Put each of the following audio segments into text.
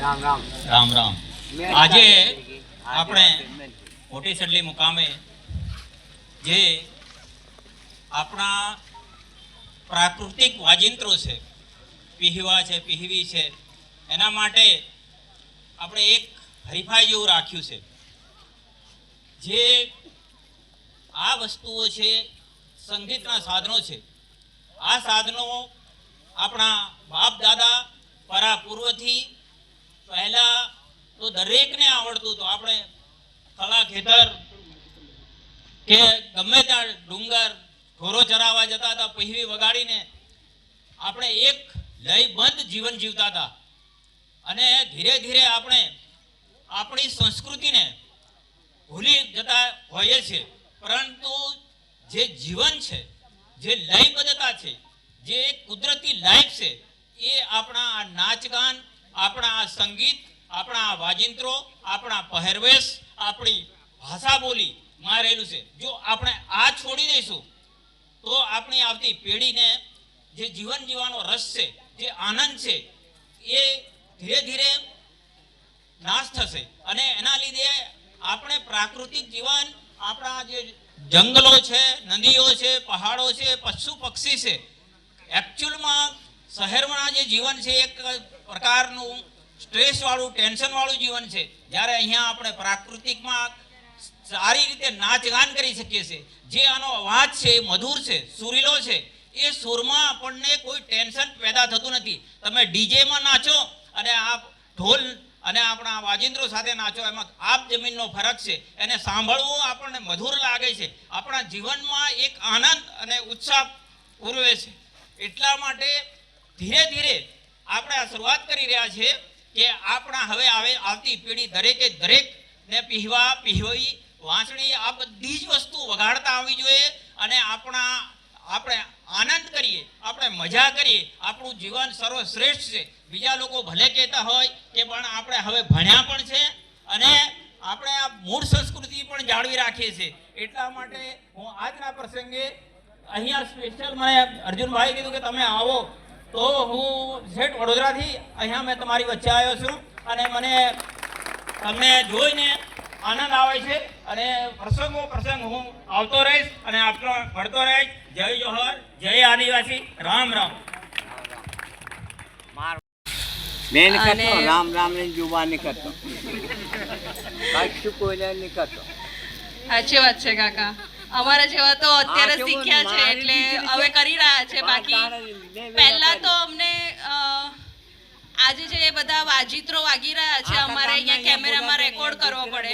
રામ રામ. રામ રામ. આજે આપણે મોટી સડલી મુકામે જે આપણા પ્રાકૃતિક વાજિંત્રો છે પીહવા છે પીહવી છે એના માટે આપણે એક હરીફાઈ જેવું રાખ્યું છે. જે આ વસ્તુઓ છે સંગીતના સાધનો છે. આ સાધનો આપણા બાપ દાદા પરા પૂર્વથી પહેલા તો દરેકને આવડતું હતું આપણે કલા ખેતર કે ગમે ત્યાં ડુંગર ઢોરો ચરાવવા જતા હતા, પહેવી વગાડીને આપણે એક લયબંધ જીવન જીવતા હતા. અને ધીરે ધીરે આપણે આપણી સંસ્કૃતિને ભૂલી જતા હોઈએ છીએ. પરંતુ જે જીવન છે, જે લયબદ્ધતા છે, જે કુદરતી લાઈફ છે, એ આપણા આ નાચગાન આપણા આ સંગીત, આપણા આ વાજિંત્રો, આપણા પહેરવેશ, આપણી ભાષા બોલી માં રહેલું છે. જો આપણે આ છોડી દઈશું, તો આપણી આવતી પેઢીને જે જીવન જીવવાનો રસ છે, જે આનંદ છે, એ ધીરે ધીરે નાશ થશે. અને એના લીધે આપણે પ્રાકૃતિક જીવન, આપણા જે જંગલો છે, નદીઓ છે, પહાડો છે, પશુ પક્ષી છે એકચ્યુઅલમાં શહેરમાં જે જીવન છે, એક પ્રકારનું સ્ટ્રેસ વાળું ટેન્શન વાળું જીવન છે. જ્યારે અહીંયા આપણે પ્રાકૃતિકમાં સારી રીતે નાચ ગાન કરી શકીએ છીએ. જે આનો અવાજ છે, એ મધુર છે, સુરીલો છે, એ સુરમાં આપણને કોઈ ટેન્શન પેદા થતું નથી. તમે ડીજેમાં નાચો અને આ ઢોલ અને આપણા વાજિંત્રો સાથે નાચો, એમાં આપ જમીનનો ફરક છે. એને સાંભળવું આપણને મધુર લાગે છે. આપણા જીવનમાં એક આનંદ અને ઉત્સાહ પૂરવે છે. એટલા માટે ધીરે ધીરે આપણે આ શરૂઆત કરી રહ્યા છીએ કે આપણા હવે આવે આવતી પેઢી દરેકે દરેક ને પીહવા, પીહવી વાંસળી આ બધી જ વસ્તુ વગાડતા આવવી જોઈએ અને આપણા, આપણે આનંદ કરીએ, આપણે મજા કરીએ, આપણું જીવન સર્વશ્રેષ્ઠ છે. બીજા લોકો ભલે કહેતા હોય કે પણ આપણે હવે ભણ્યા પણ છે અને આપણે આ મૂળ સંસ્કૃતિ પણ જાળવી રાખીએ છીએ. એટલા માટે હું આજના પ્રસંગે અહીંયા સ્પેશિયલ મને અર્જુનભાઈ કીધું કે તમે આવો. તો હું જેઠ વડોદરાથી અહીંયા મેં તમારી વચ્ચે આવ્યો છું અને મને તમને જોઈને આનંદ આવે છે અને પ્રસંગો પ્રસંગ હું આવતો રહીશ અને આપનો ભણતો રહીશ. જય જોહર જય આદિવાસી. રામ રામ. માર મેં નહીં રામ રામની કશું કોઈને નહીં સાચી વાત છે કાકા. અમારા જેવા તો અત્યારે શીખ્યા છે એટલે હવે કરી રહ્યા છે બાકી પહેલા તો અમને આજે જે બધા વાજિત્રો વાગી રહ્યા છે અમારે અહીંયા કેમેરામાં રેકોર્ડ કરવો પડે.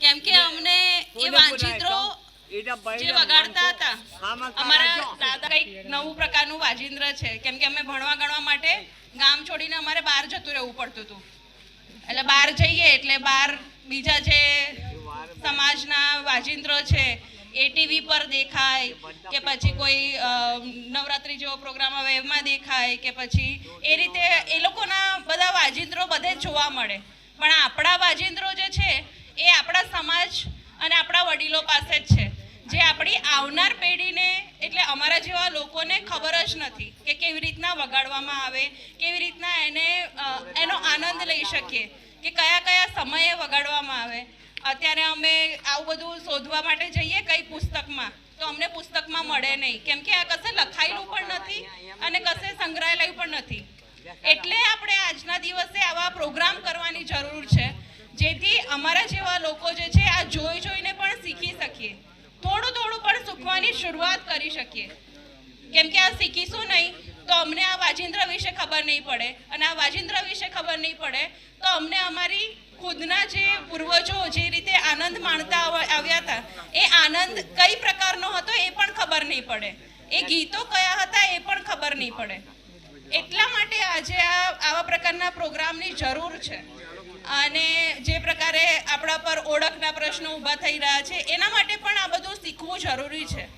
કેમ કે અમને એ વાજિત્રો જે વગાડતા હતા. અમારા. દાદા કંઈક નવું પ્રકારનું વાજિંત્ર છે. કેમ કે અમે ભણવા ગણવા માટે ગામ છોડીને અમારે બહાર જતું રહેવું પડતું હતું. એટલે બહાર જઈએ એટલે બહાર બીજા જે સમાજના વાજિંત્રો છે એ ટીવી પર દેખાય કે પછી કોઈ નવરાત્રી જેવો પ્રોગ્રામ આવે એમાં દેખાય કે પછી એ રીતે એ લોકોના બધા વાજિંત્રો બધે જોવા મળે. પણ આપણા વાજિંત્રો જે છે, એ આપણા સમાજ અને આપણા વડીલો પાસે જ છે. જે આપણી આવનાર પેઢીને, એટલે અમારા જેવા લોકોને ખબર જ નથી કે કેવી રીતના વગાડવામાં આવે, કેવી રીતના એને એનો આનંદ લઈ શકીએ, કે કયા કયા સમયે વગાડવામાં આવે. અત્યારે અમે આવું બધું શોધવા માટે જઈએ કઈ પુસ્તકમાં? તો અમને પુસ્તકમાં મળે નહીં. કેમ કે આ કશે લખાયેલું પણ નથી અને કશે સંગ્રહાલય પણ નથી. એટલે આપણે આજના દિવસે આવા પ્રોગ્રામ કરવાની જરૂર છે, જેથી અમારા જેવા લોકો જે છે આ જોઈ જોઈને પણ શીખી શકીએ. થોડું થોડું પણ શીખવાની શરૂઆત કરી શકીએ. કેમ કે આ શીખીશું નહીં તો અમને આ વાજિંદ્ર વિશે ખબર નહીં પડે અને આ વાજિંદ્ર વિશે ખબર નહીં પડે તો અમને અમારી ખુદના જે પૂર્વજો જે રીતે આનંદ માણતા આવ્યા હતા, એ આનંદ કઈ પ્રકારનો હતો એ પણ ખબર નહીં પડે. એ ગીતો કયા હતા એ પણ ખબર નહીં પડે. એટલા માટે આજે આ, આવા પ્રકારના પ્રોગ્રામની જરૂર છે. અને જે પ્રકારે આપણા પર ઓળખના પ્રશ્નો ઊભા થઈ રહ્યા છે, એના માટે પણ આ બધું શીખવું જરૂરી છે.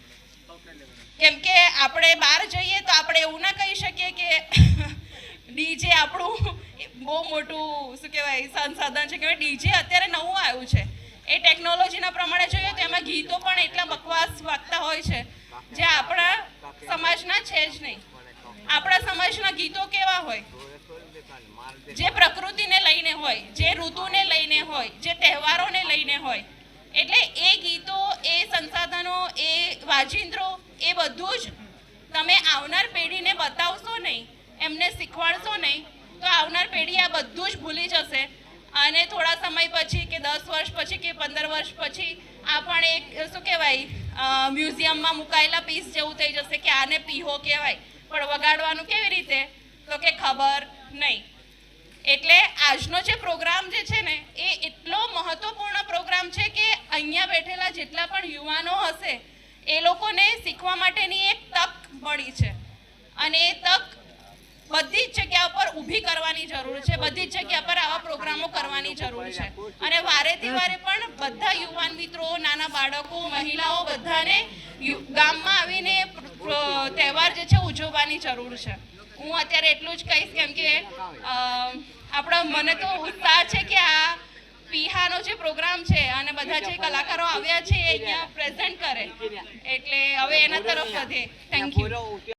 કેમ કે આપણે બહાર જઈએ તો આપણે એવું ના કહી શકીએ કે ડીજે આપણું બહુ મોટું, શું કહેવાય, સંસાધન છે. કે ડીજે અત્યારે નવું આવ્યું છે. એ ટેકનોલોજીના પ્રમાણે જોઈએ તો એમાં ગીતો પણ એટલા બકવાસ વાગતા હોય છે, જે આપણા સમાજના છે જ નહીં. આપણા સમાજના ગીતો કેવા હોય? જે પ્રકૃતિને લઈને હોય, જે ઋતુને લઈને હોય, જે તહેવારોને લઈને હોય. એટલે એ ગીતો, એ સંસાધનો, એ વાજિંત્રો, એ બધું જ તમે આવનાર પેઢીને બતાવશો નહીં, એમને શીખવાડશો નહીં, તો આવનાર પેઢી આ બધું જ ભૂલી જશે. અને થોડા સમય પછી કે દસ વર્ષ પછી કે પંદર વર્ષ પછી આ પણ એક, શું કહેવાય મ્યુઝિયમમાં મુકાયેલા પીસ જેવું થઈ જશે કે આને પીહો કહેવાય. પણ વગાડવાનું કેવી રીતે? તો કે ખબર નહીં. એટલે આજનો જે પ્રોગ્રામ જે છે ને, એ એટલો મહત્વપૂર્ણ પ્રોગ્રામ છે કે અહીંયા બેઠેલા જેટલા પણ યુવાનો હશે, એ લોકોને શીખવા માટેની એક તક મળી છે. અને એ તક બધી જ જગ્યા પર ઊભી કરવાની જરૂર છે, બધી જ જગ્યા પર આવા પ્રોગ્રામો કરવાની જરૂર છે. અને વારેથી વારે પણ બધા યુવાન મિત્રો, નાના બાળકો, મહિલાઓ બધાને ગામમાં આવીને તહેવાર જે છે ઉજવવાની જરૂર છે. હું અત્યારે એટલું જ કહીશ કેમ કે આપણા મને તો ઉત્સાહ છે કે આ પીહાનો જે પ્રોગ્રામ છે અને બધા જે કલાકારો આવ્યા છે એ અહીંયા પ્રેઝન્ટ કરે. એટલે હવે એના તરફ વધે. Thank you